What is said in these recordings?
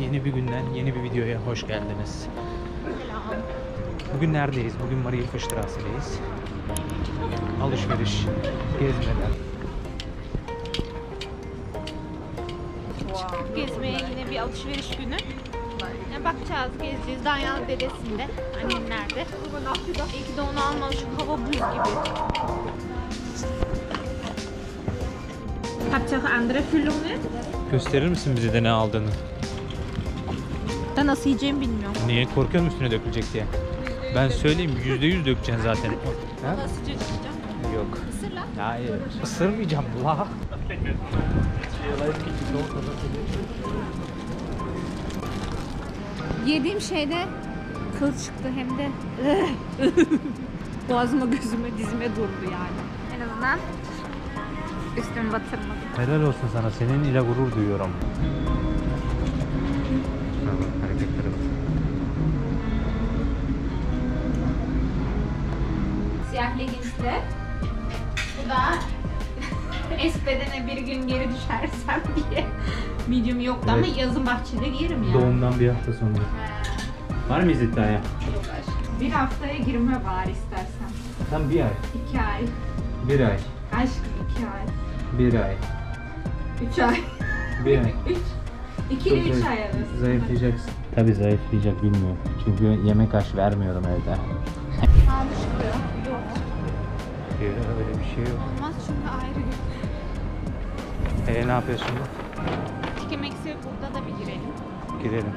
Yeni bir günden yeni bir videoya hoş geldiniz. Bugün neredeyiz? Bugün Marienfestrasse'deyiz. Alışveriş, gezmeler. Gezmeye yine bir alışveriş günü. Ne bakacağız, gezeceğiz. Danyalı dedesinde, annem nerede? İyi ki de onu almalı, şu hava buz gibi. Hauptsache andere Füllungen. Gösterir misin bize de ne aldığını? Da nasıl yiyeceğimi bilmiyorum. Niye korkuyor musun üstüne dökülecek diye? Ben söyleyeyim yüzde yüz dökeceksin zaten. Ha? Nasıl çıkacağım? Yok. Isır lan. Hayır. Isırmayacağım la. Yediğim şeyde kıl çıktı hem de boğazıma gözüme dizime durdu yani. En azından üstümü batırmadım. Helal olsun sana. Senin ile gurur duyuyorum. Düşersem diye. Medium yoktu ama Evet. yazın bahçede giyerim ya. Doğumdan bir hafta sonra. He, Var mıyız iddiaya? çok aşk. Bir haftaya girme var istersen. Tam bir ay. İki ay. Bir ay. Aşkım iki ay. Bir ay. Üç ay. Bir ay. Üç. İki ile üç ay arası. Zayıflayacaksın. Tabii zayıflayacak bilmiyorum. Çünkü yemek aş vermiyorum evde. Almış kilo. Yok. öyle bir şey yok. Olmaz çünkü ayrı gün. E ne yapıyorsun şimdi? Tikemekse burada da bir girelim. Girelim.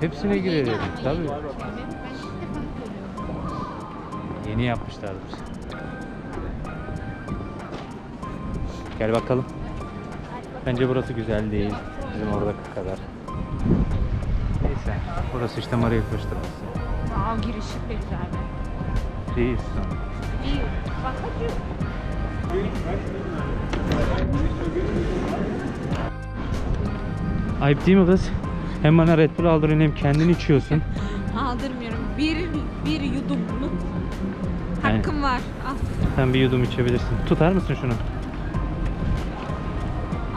Hepsine Yeni girelim. ama Tabii. yeni. Görüyorum. Yeni yapmışlardır. Gel bakalım. Bence burası güzel değil. Bizim oradaki kadar. Neyse. Burası işte Maria Fıstırası. Aa girişi güzel be. Değilsin. İyi. Bak hadi. Ayıp değil mi kız? Hem bana Red Bull aldırıyorsun hem kendin içiyorsun. Aldırmıyorum. Bir, bir yudum bunu. Yani- Hakkım var. Al. Sen bir yudum içebilirsin. Tutar mısın şunu?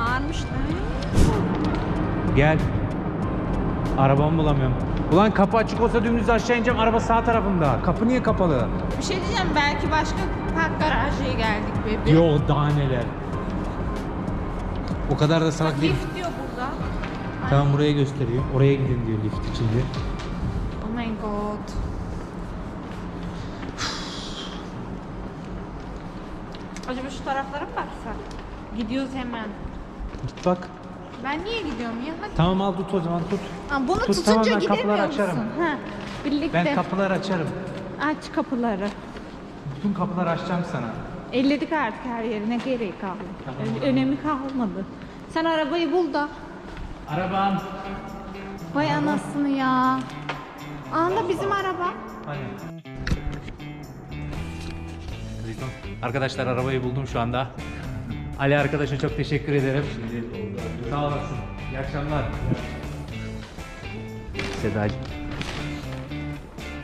Ağırmış da. Gel. Arabamı bulamıyorum. Ulan kapı açık olsa dümdüz aşağı ineceğim. Araba sağ tarafımda. Kapı niye kapalı? Bir şey diyeceğim. Belki başka park garajıya geldik bebeğim. Yok daha neler. O kadar da salak değil. Tamam buraya gösteriyor. Oraya gidin diyor lift içinde. Oh my god. Acaba şu taraflara mı baksak? Gidiyoruz hemen. Git bak. Ben niye gidiyorum ya? Hadi. Tamam al tut o zaman tut. Ha, bunu Tut, tutunca tamam, ben gidemiyor kapıları musun? açarım. Ha, birlikte. Ben kapıları açarım. Aç kapıları. Bütün kapıları açacağım sana. Elledik artık her yerine gerek kaldı. Tamam. Önemi kalmadı. Sen arabayı bul da. Arabam. Vay anasını ya. Anda bizim araba. Hani. Arkadaşlar arabayı buldum şu anda. Ali arkadaşa çok teşekkür ederim. Sağ olasın. İyi akşamlar. Sedacığım.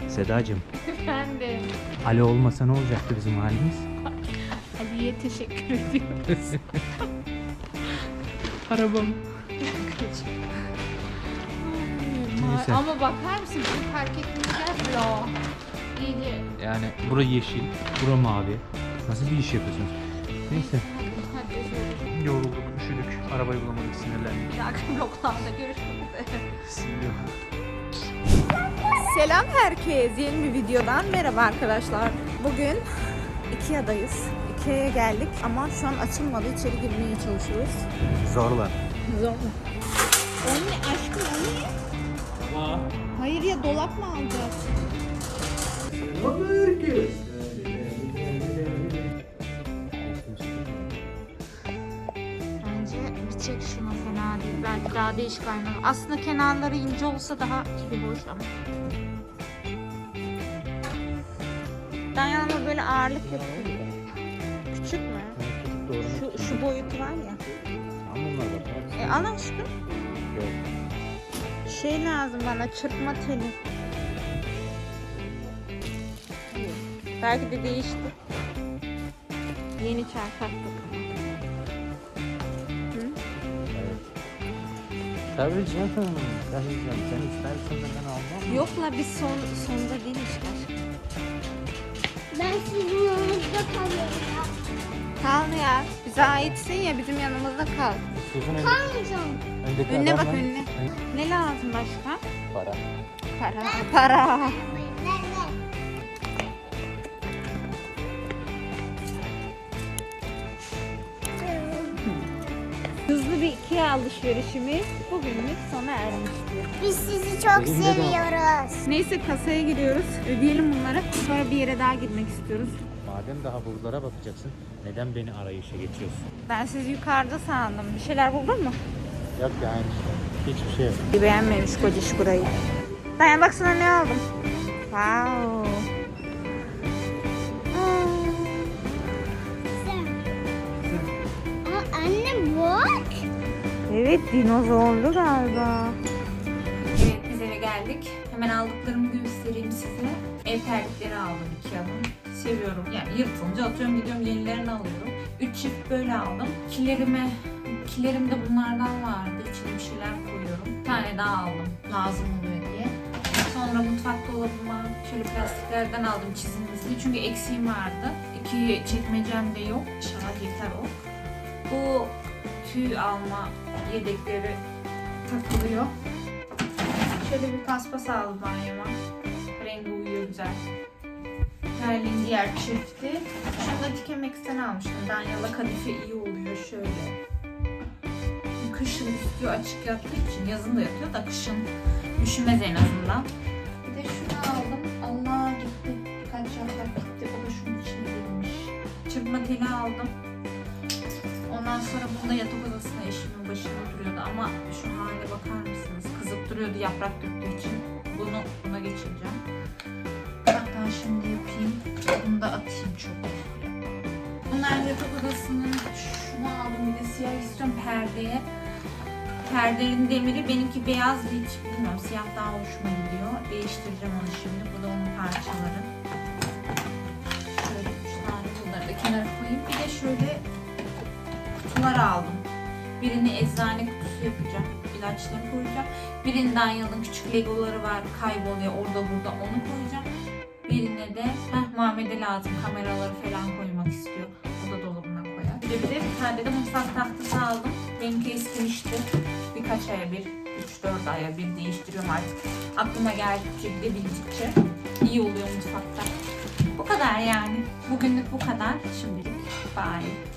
Sedacığım. Efendim. Ali olmasa ne olacaktı bizim halimiz? Ali'ye teşekkür ediyoruz. Arabam. Neyse. Ama bakar mısın? Ettiğimiz yer blo. İyice. Yani bura yeşil, bura mavi. Nasıl bir iş yapıyorsunuz? Neyse. Hadi şöyle. Yorulduk, üşüdük. Arabayı bulamadık, sinirlendik. Bir dahaki bloklarda görüşmek üzere. Selam herkes. Yeni bir videodan merhaba arkadaşlar. Bugün Ikea'dayız. Ikea'ya geldik ama şu an açılmadı. İçeri girmeye çalışıyoruz. Zorla. Zor mu? O ne aşkım o ne? Hayır ya dolap mı alacağız? Bence bir çek şuna fena değil. Belki daha değişik aynalı. Aslında kenarları ince olsa daha iyi hoş ama. Dayanma böyle ağırlık yapıyor. Küçük mü? Şu, şu boyutu var ya. E al aşkım. Yok. Şey lazım bana çırpma teli. Belki de değişti. Yeni çarpaklık. Hı? Tabii canım. Tabii canım. Sen istersen de ben almam. Yok la biz son, sonda değilmişler. Ben sizin yanınızda kalıyorum ya. Kal ya. Bize aitsin ya bizim yanımızda kal. Sözün önündeki, Kalmayacağım. öndeki Önüne bak adamla- önüne. Ne lazım başka? Para. Para. Para. Hızlı bir Ikea alışverişimiz bugünlük sona ermiştir. Biz sizi çok de seviyoruz. Neyse kasaya gidiyoruz. Ödeyelim bunları. Sonra bir yere daha gitmek istiyoruz. Madem daha buralara bakacaksın, neden beni arayışa geçiyorsun? Ben sizi yukarıda sandım. Bir şeyler buldun mu? Yok yani işte. Hiçbir şey yok. Beğenmemiş kociş burayı. Dayan baksana ne aldım. Wow. Aa, anne bak. Evet dinozorlu galiba. Evet biz eve geldik. Hemen aldıklarımı göstereyim size. Ev terlikleri aldım Ikea'nın. Seviyorum. Yani yırtılınca atıyorum gidiyorum yenilerini alıyorum. Üç çift böyle aldım. Kilerime, kilerimde bunlardan vardı. İçine bir şeyler koyuyorum. Bir tane daha aldım. Lazım oluyor diye. Sonra mutfak dolabıma şöyle plastiklerden aldım çizimlisini. Çünkü eksiğim vardı. İki çekmecem de yok. İnşallah yeter o. Bu tüy alma yedekleri takılıyor. Şöyle bir paspas aldım banyoma. Rengi uyuyor güzel. Terliğin diğer çifti. Şunu da Tikemex'ten almıştım. Danyala kadife iyi oluyor şöyle. Kışın üstü açık yattığı için yazın da yatıyor da kışın üşümez en azından. Bir de şunu aldım. Allah gitti. Birkaç yaprak gitti. O da şunun içine girmiş. Çırpma teli aldım. Ondan sonra bunda yatak odasına eşimin başında duruyordu ama şu hale bakar mısınız? Kızıp duruyordu yaprak döktüğü için. Bunu buna geçireceğim. Hatta şimdi yapayım. Bunu da atayım çok. Bunlar yatak odasının şunu aldım bir de siyah istiyorum perdeye. Perdenin demiri benimki beyaz hiç bilmiyorum siyah daha hoşuma gidiyor. Değiştireceğim onu şimdi. Bu da onun parçaları. Şöyle üç tane bunları da kenara koyayım. Bir de şöyle kutular aldım. Birini eczane kutusu yapacağım. İlaçlarını koyacağım. Birini Danyal'ın küçük legoları var. Kayboluyor orada burada onu koyacağım. De heh, Muhammed'e lazım. Kameraları falan koymak istiyor. O da dolabına koyar. Bir de bir de bir tane de mutfak tahtası aldım. Benimki eskimişti. Birkaç aya bir, 3-4 aya bir değiştiriyorum artık. Aklıma geldikçe gidebildikçe iyi oluyor mutfakta. Bu kadar yani. Bugünlük bu kadar. Şimdilik bye.